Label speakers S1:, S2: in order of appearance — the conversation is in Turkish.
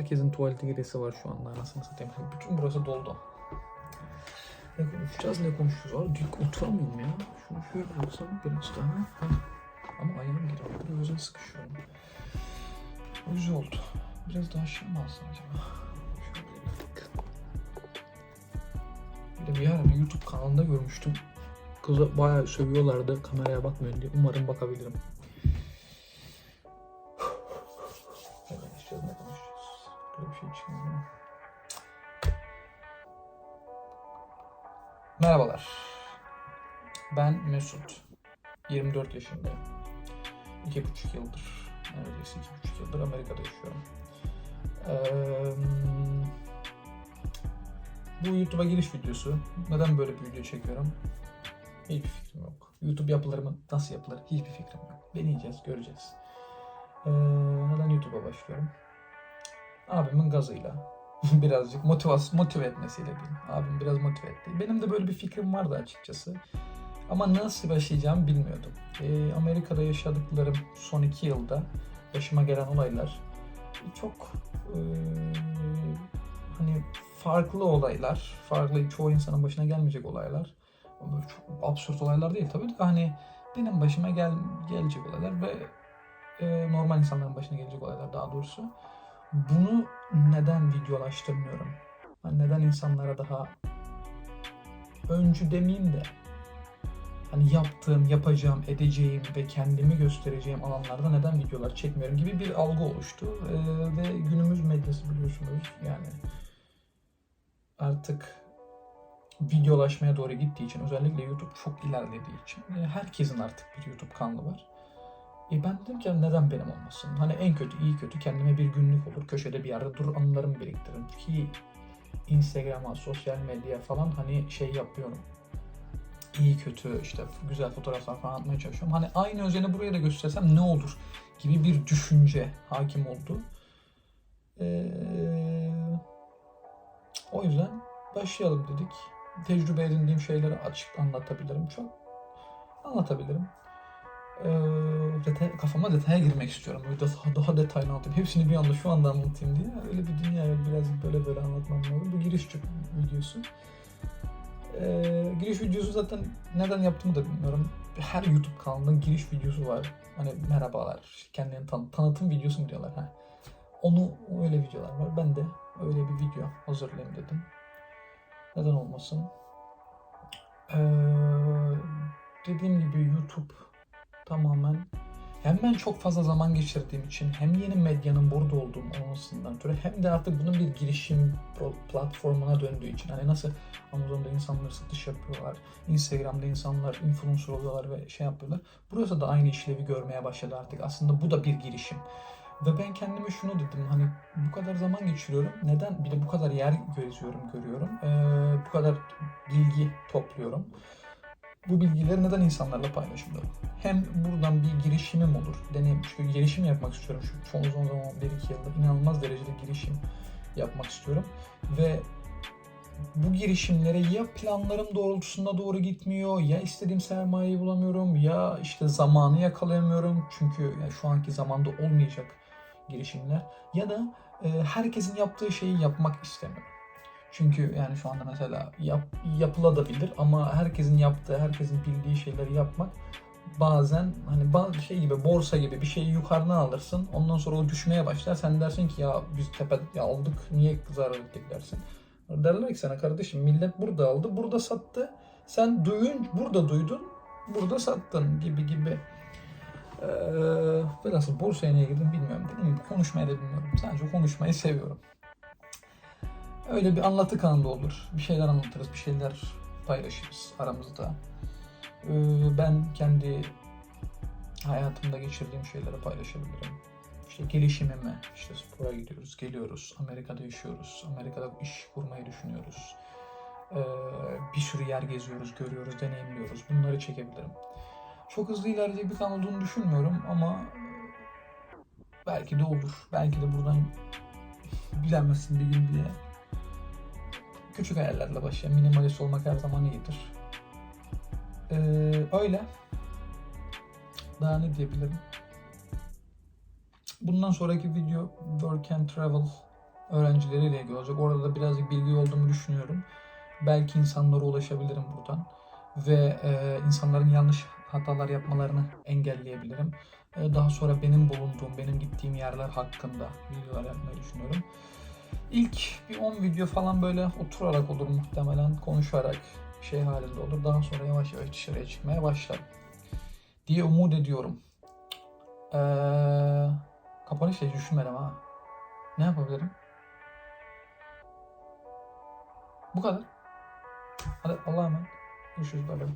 S1: Herkesin tuvalete giresi var şu anda anasını satayım. Bütün burası doldu. Ne konuşacağız ne konuşacağız? Abi dik oturamıyorum ya. Şunu şöyle yapsam biraz daha. Ha. Ama ayağım giriyor. Biraz özel sıkışıyorum. O oldu. Biraz daha şey mi alsam acaba? Bir de bir ara bir YouTube kanalında görmüştüm. Kızı bayağı sövüyorlardı kameraya bakmıyor diye. Umarım bakabilirim. Merhabalar. Ben Mesut. 24 yaşındayım. 2,5 yıldır, neredeyse 2,5 yıldır Amerika'da yaşıyorum. Eee, bu YouTube'a giriş videosu. Neden böyle bir video çekiyorum? Hiçbir fikrim yok. YouTube yapılır mı? Nasıl yapılır? Hiçbir fikrim yok. Deneyeceğiz, göreceğiz. Eee, neden YouTube'a başlıyorum? Abimin gazıyla. Birazcık motivas motive etmesiyle diyeyim. Abim biraz motive etti. Benim de böyle bir fikrim vardı açıkçası. Ama nasıl başlayacağımı bilmiyordum. Eee, Amerika'da yaşadıklarım son iki yılda başıma gelen olaylar çok eee, hani farklı olaylar, farklı çoğu insanın başına gelmeyecek olaylar. Böyle çok absürt olaylar değil tabii de hani benim başıma gel gelecek olaylar ve e, normal insanların başına gelecek olaylar daha doğrusu. Bunu neden videolaştırmıyorum? Hani neden insanlara daha öncü demeyeyim de hani yaptığım, yapacağım, edeceğim ve kendimi göstereceğim alanlarda neden videolar çekmiyorum gibi bir algı oluştu. Ee, ve günümüz medyası biliyorsunuz yani artık videolaşmaya doğru gittiği için özellikle YouTube çok ilerlediği için e, herkesin artık bir YouTube kanalı var. E ben dedim ki neden benim olmasın? Hani en kötü iyi kötü kendime bir günlük olur. Köşede bir yerde dur anılarımı biriktiririm. Ki Instagram'a, sosyal medya falan hani şey yapıyorum. İyi kötü işte güzel fotoğraflar falan atmaya çalışıyorum. Hani aynı özeni buraya da göstersem ne olur gibi bir düşünce hakim oldu. Ee, o yüzden başlayalım dedik. Tecrübe edindiğim şeyleri açık anlatabilirim. Çok anlatabilirim. Ee, detay, kafama detaya girmek istiyorum. Böyle daha, daha detaylı anlatayım. Hepsini bir anda şu anda anlatayım diye. Öyle bir dünya yok. Birazcık böyle böyle anlatmam lazım. Bu giriş videosu. Ee, giriş videosu zaten neden yaptığımı da bilmiyorum. Her YouTube kanalının giriş videosu var. Hani merhabalar, kendini tan tanıtım videosu mu diyorlar. Ha. Onu öyle videolar var. Ben de öyle bir video hazırlayayım dedim. Neden olmasın? Ee, dediğim gibi YouTube tamamen hem ben çok fazla zaman geçirdiğim için hem yeni medyanın burada olduğum olmasından ötürü hem de artık bunun bir girişim platformuna döndüğü için hani nasıl Amazon'da insanlar satış yapıyorlar, Instagram'da insanlar influencer oluyorlar ve şey yapıyorlar. Burası da aynı işlevi görmeye başladı artık. Aslında bu da bir girişim. Ve ben kendime şunu dedim hani bu kadar zaman geçiriyorum. Neden? Bir de bu kadar yer geziyorum, görüyorum. Ee, bu kadar bilgi topluyorum. Bu bilgileri neden insanlarla paylaşmıyorum? Hem buradan bir girişimim olur. Deneyim, çünkü girişim yapmak istiyorum. Şu son son zaman 1-2 yılda inanılmaz derecede girişim yapmak istiyorum. Ve bu girişimlere ya planlarım doğrultusunda doğru gitmiyor, ya istediğim sermayeyi bulamıyorum, ya işte zamanı yakalayamıyorum. Çünkü yani şu anki zamanda olmayacak girişimler. Ya da e, herkesin yaptığı şeyi yapmak istemiyorum. Çünkü yani şu anda mesela yap, yapılabilir ama herkesin yaptığı, herkesin bildiği şeyleri yapmak bazen hani bazı şey gibi borsa gibi bir şeyi yukarıdan alırsın. Ondan sonra o düşmeye başlar. Sen dersin ki ya biz tepe ya aldık niye zarar ettik dersin. Derler ki sana kardeşim millet burada aldı, burada sattı. Sen duyun, burada duydun, burada sattın gibi gibi. Ee, ve nasıl borsaya niye girdim bilmiyorum. Dedim konuşmayı da bilmiyorum. Sadece konuşmayı seviyorum. Öyle bir anlatı kanalı olur. Bir şeyler anlatırız, bir şeyler paylaşırız aramızda. Ee, ben kendi hayatımda geçirdiğim şeyleri paylaşabilirim. İşte gelişimimi, işte spora gidiyoruz, geliyoruz, Amerika'da yaşıyoruz, Amerika'da iş kurmayı düşünüyoruz. Ee, bir sürü yer geziyoruz, görüyoruz, deneyimliyoruz. Bunları çekebilirim. Çok hızlı ilerleyecek bir kanal olduğunu düşünmüyorum ama belki de olur. Belki de buradan bilemezsin bir gün diye. Küçük hayallerle başlayan minimalist olmak her zaman iyidir. Ee, öyle. Daha ne diyebilirim? Bundan sonraki video work and travel öğrencileriyle ilgili olacak. Orada da birazcık bilgi olduğumu düşünüyorum. Belki insanlara ulaşabilirim buradan ve e, insanların yanlış hatalar yapmalarını engelleyebilirim. E, daha sonra benim bulunduğum, benim gittiğim yerler hakkında videolar yapmayı düşünüyorum. İlk bir 10 video falan böyle oturarak olur muhtemelen, konuşarak şey halinde olur. Daha sonra yavaş yavaş dışarıya çıkmaya başlarım diye umut ediyorum. Ee, kapanış da düşünmedim ha. Ne yapabilirim? Bu kadar. Hadi Allah'a emanet. Görüşürüz. Bay bay.